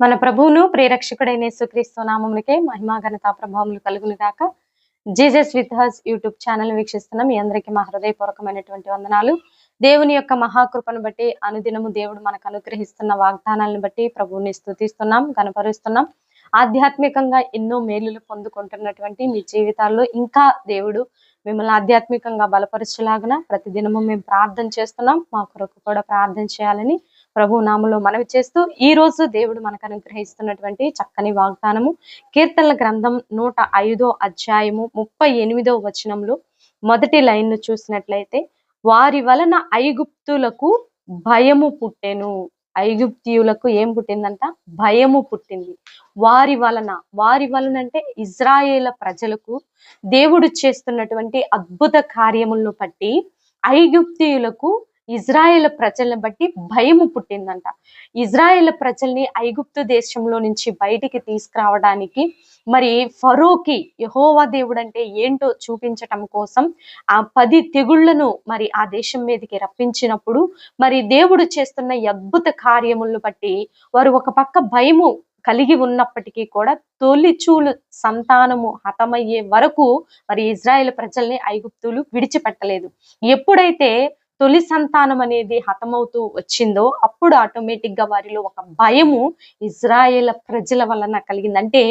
మన ప్రభువును ప్రేరక్షకుడైన సుక్రీస్తు నామములకే మహిమా ఘనత ప్రభావములు కలుగును గాక. Jesus with us YouTube channel వీక్షిస్తున్న. మీ అందరికీ మా హృదయపూర్వకమైనటువంటి వందనాలు. దేవుని యొక్క మహాకృపను బట్టి అనుదినము దేవుడు మనకు అనుగ్రహిస్తున్న వాగ్దానాలను బట్టి ప్రభువుని స్థుతిస్తున్నాం కనపరుస్తున్నాం ఆధ్యాత్మికంగా ఎన్నో మేలులు పొందుకుంటున్నటువంటి మీ జీవితాల్లో ఇంకా దేవుడు మిమ్మల్ని ఆధ్యాత్మికంగా బలపరచలాగున ప్రతిదినము మేము ప్రార్థన చేస్తున్నాం. మా కొరకు కూడా ప్రార్థన చేయాలని ప్రభు నామలో మనవి చేస్తూ ఈ రోజు దేవుడు మనకు అనుగ్రహిస్తున్నటువంటి చక్కని వాగ్దానము. కీర్తనల గ్రంథం నూట ఐదో అధ్యాయము ముప్పై ఎనిమిదో వచనంలో మొదటి లైన్ను చూసినట్లయితే వారి వలన ఐగుప్తులకు భయము పుట్టెను. ఐగుప్తియులకు ఏం పుట్టిందంట? భయము పుట్టింది. వారి వలన వారి వలన అంటే ఇజ్రాయేల ప్రజలకు దేవుడు చేస్తున్నటువంటి అద్భుత కార్యములను బట్టి ఐగుప్తియులకు ఇజ్రాయేల్ ప్రజలను బట్టి భయము పుట్టిందంట. ఇజ్రాయేల్ ప్రజల్ని ఐగుప్తు దేశంలో నుంచి బయటికి తీసుకురావడానికి మరి ఫరోకి యహోవా దేవుడు అంటే ఏంటో చూపించటం కోసం ఆ పది తెగుళ్ళను మరి ఆ దేశం మీదకి రప్పించినప్పుడు మరి దేవుడు చేస్తున్న అద్భుత కార్యములను బట్టి వారు ఒక పక్క భయము కలిగి ఉన్నప్పటికీ కూడా తొలిచూలు సంతానము హతమయ్యే వరకు మరి ఇజ్రాయెల్ ప్రజల్ని ఐగుప్తులు విడిచిపెట్టలేదు. ఎప్పుడైతే తొలి సంతానం అనేది హతమవుతూ వచ్చిందో అప్పుడు ఆటోమేటిక్గా వారిలో ఒక భయము ఇజ్రాయేల్ ప్రజల వలన కలిగింది అంటే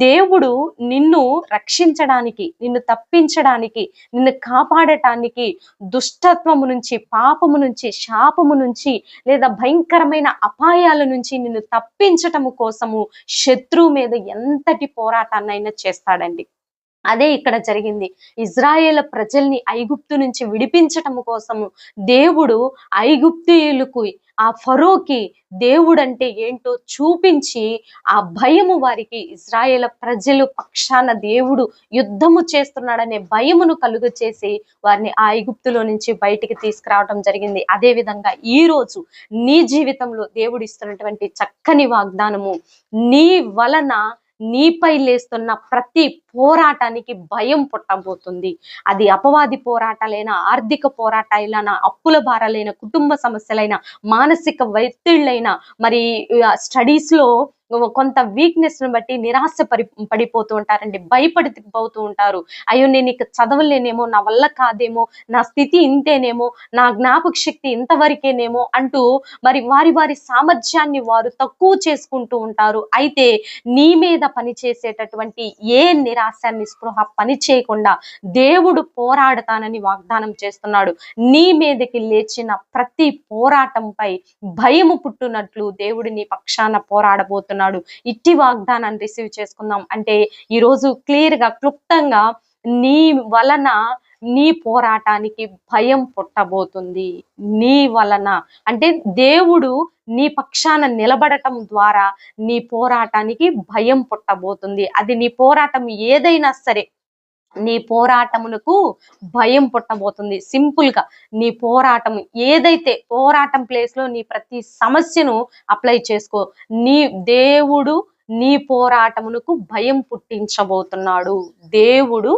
దేవుడు నిన్ను రక్షించడానికి నిన్ను తప్పించడానికి నిన్ను కాపాడటానికి దుష్టత్వము నుంచి పాపము నుంచి శాపము నుంచి లేదా భయంకరమైన అపాయాల నుంచి నిన్ను తప్పించటము కోసము శత్రువు మీద ఎంతటి పోరాటాన్నైనా చేస్తాడండి. అదే ఇక్కడ జరిగింది. ఇజ్రాయేల్ ప్రజల్ని ఐగుప్తు నుంచి విడిపించటం కోసము దేవుడు ఐగుప్తీయులకు ఆ ఫరోకి దేవుడు అంటే ఏంటో చూపించి ఆ భయము వారికి ఇజ్రాయేల్ ప్రజలు పక్షాన దేవుడు యుద్ధము చేస్తున్నాడనే భయమును కలుగు చేసి వారిని ఆ ఐగుప్తులో నుంచి బయటికి తీసుకురావడం జరిగింది. అదే విధంగా ఈ రోజు నీ జీవితంలో దేవుడు ఇస్తున్నటువంటి చక్కని వాగ్దానము. నీ వలన నీపై లేస్తున్న ప్రతి పోరాటానికి భయం పుట్టబోతుంది. అది అపవాది పోరాటాలైన ఆర్థిక పోరాటాలైన అప్పుల భారాలైన కుటుంబ సమస్యలైన మానసిక ఒత్తిళ్ళైన మరి స్టడీస్లో కొంత వీక్నెస్ను బట్టి నిరాశ పరి పడిపోతూ ఉంటారండి. భయపడిపోతూ ఉంటారు. అయ్యో నేను ఇక చదవలేనేమో నా వల్ల కాదేమో నా స్థితి ఇంతేనేమో నా జ్ఞాపక శక్తి ఇంతవరకేనేమో అంటూ మరి వారి వారి సామర్థ్యాన్ని వారు తక్కువ చేసుకుంటూ ఉంటారు. అయితే నీ మీద పనిచేసేటటువంటి ఏ నిరాశ నిస్పృహ పని చేయకుండా దేవుడు పోరాడతానని వాగ్దానం చేస్తున్నాడు. నీ మీదకి లేచిన ప్రతి పోరాటంపై భయము పుట్టునట్లు దేవుడు నీ పక్షాన పోరాడబోతున్నాడు. ఇట్టి వాగ్దానాన్ని రిసీవ్ చేసుకుందాం. అంటే ఈరోజు క్లియర్గా క్లుప్తంగా నీ వలన నీ పోరాటానికి భయం పుట్టబోతుంది. నీ వలన. అంటే దేవుడు నీ పక్షాన నిలబడటం ద్వారా నీ పోరాటానికి భయం పుట్టబోతుంది. అది నీ పోరాటం ఏదైనా సరే. నీ పోరాటమునకు భయం పుట్టబోతుంది. సింపుల్గా నీ పోరాటం ఏదైతే పోరాటం ప్లేస్లో నీ ప్రతి సమస్యను అప్లై చేసుకో. నీ దేవుడు నీ పోరాటమునకు భయం పుట్టించబోతున్నాడు. దేవుడు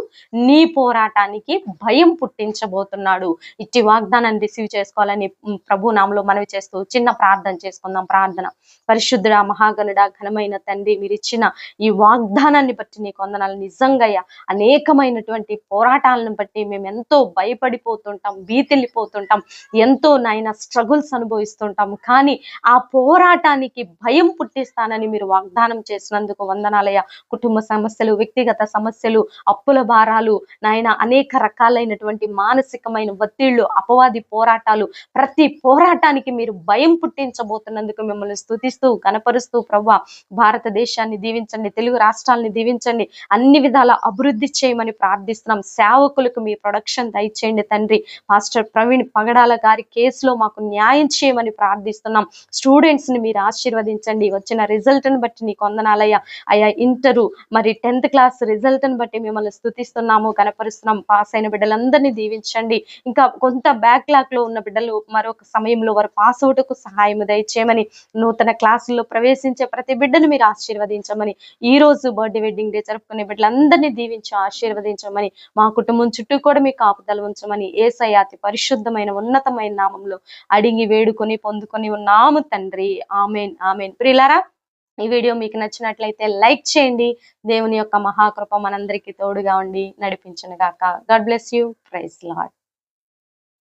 నీ పోరాటానికి భయం పుట్టించబోతున్నాడు. ఇట్టి వాగ్దానాన్ని రిసీవ్ చేసుకోవాలని ప్రభు నామలో మనవి చేస్తూ చిన్న ప్రార్థన చేసుకుందాం. ప్రార్థన. పరిశుద్ధుడ మహాగణుడ ఘనమైన తండ్రి మీరు ఇచ్చిన ఈ వాగ్దానాన్ని బట్టి నీకు కొందనాలు నిజంగా అనేకమైనటువంటి పోరాటాలను బట్టి మేము ఎంతో భయపడిపోతుంటాం భీతిల్లిపోతుంటాం ఎంతో నాయన స్ట్రగుల్స్ అనుభవిస్తుంటాం. కానీ ఆ పోరాటానికి భయం పుట్టిస్తానని మీరు వాగ్దానం చేసినందుకు వందనాలయ కుటుంబ సమస్యలు వ్యక్తిగత సమస్యలు అప్పుల భారాలు నాయన అనేక రకాలైనటువంటి మానసికమైన ఒత్తిళ్ళు అపవాది పోరాటాలు ప్రతి పోరాటానికి మీరు భయం పుట్టించబోతున్నందుకు మిమ్మల్ని స్థుతిస్తూ కనపరుస్తూ ప్రవ్వ భారతదేశాన్ని దీవించండి తెలుగు రాష్ట్రాలని దీవించండి అన్ని విధాల అభివృద్ధి చేయమని ప్రార్థిస్తున్నాం. సేవకులకు మీ ప్రొడక్షన్ దయచేయండి తండ్రి. మాస్టర్ ప్రవీణ్ పగడాల గారి కేసులో మాకు న్యాయం చేయమని ప్రార్థిస్తున్నాం. స్టూడెంట్స్ని మీరు ఆశీర్వదించండి. వచ్చిన రిజల్ట్ని బట్టి నీకు వందనాలయ్యా. అయ్యా ఇంటరు మరి టెన్త్ క్లాస్ రిజల్ట్ని బట్టి మిమ్మల్ని స్థుతిస్తున్నాము కనపరుస్తున్నాం. పాస్ అయిన బిడ్డలందరినీ దీవించండి. ఇంకా కొంత బ్యాక్ లాక్లో ఉన్న బిడ్డలు మరొక సమయంలో వారు పాస్ అవుటకు సహాయం దయచేయమని నూతన క్లాసుల్లో ప్రవేశించే ప్రతి బిడ్డను మీరు ఆశీర్వదించమని ఈ రోజు బర్త్డే వెడ్డింగ్ డే జరుపుకునే బిడ్డలందరినీ దీవించి ఆశీర్వదించమని మా కుటుంబం చుట్టూ కూడా మీ కాపుదలు ఉంచమని ఏసై అతి పరిశుద్ధమైన ఉన్నతమైన నామంలో అడిగి వేడుకొని పొందుకొని ఉన్నాము తండ్రి. Amen amen. ప్రిలారా ఈ వీడియో మీకు నచ్చినట్లయితే లైక్ చేయండి. దేవుని యొక్క మహాకృప మనందరికీ తోడుగా ఉండి నడిపించను గాక God bless you. Praise Lord.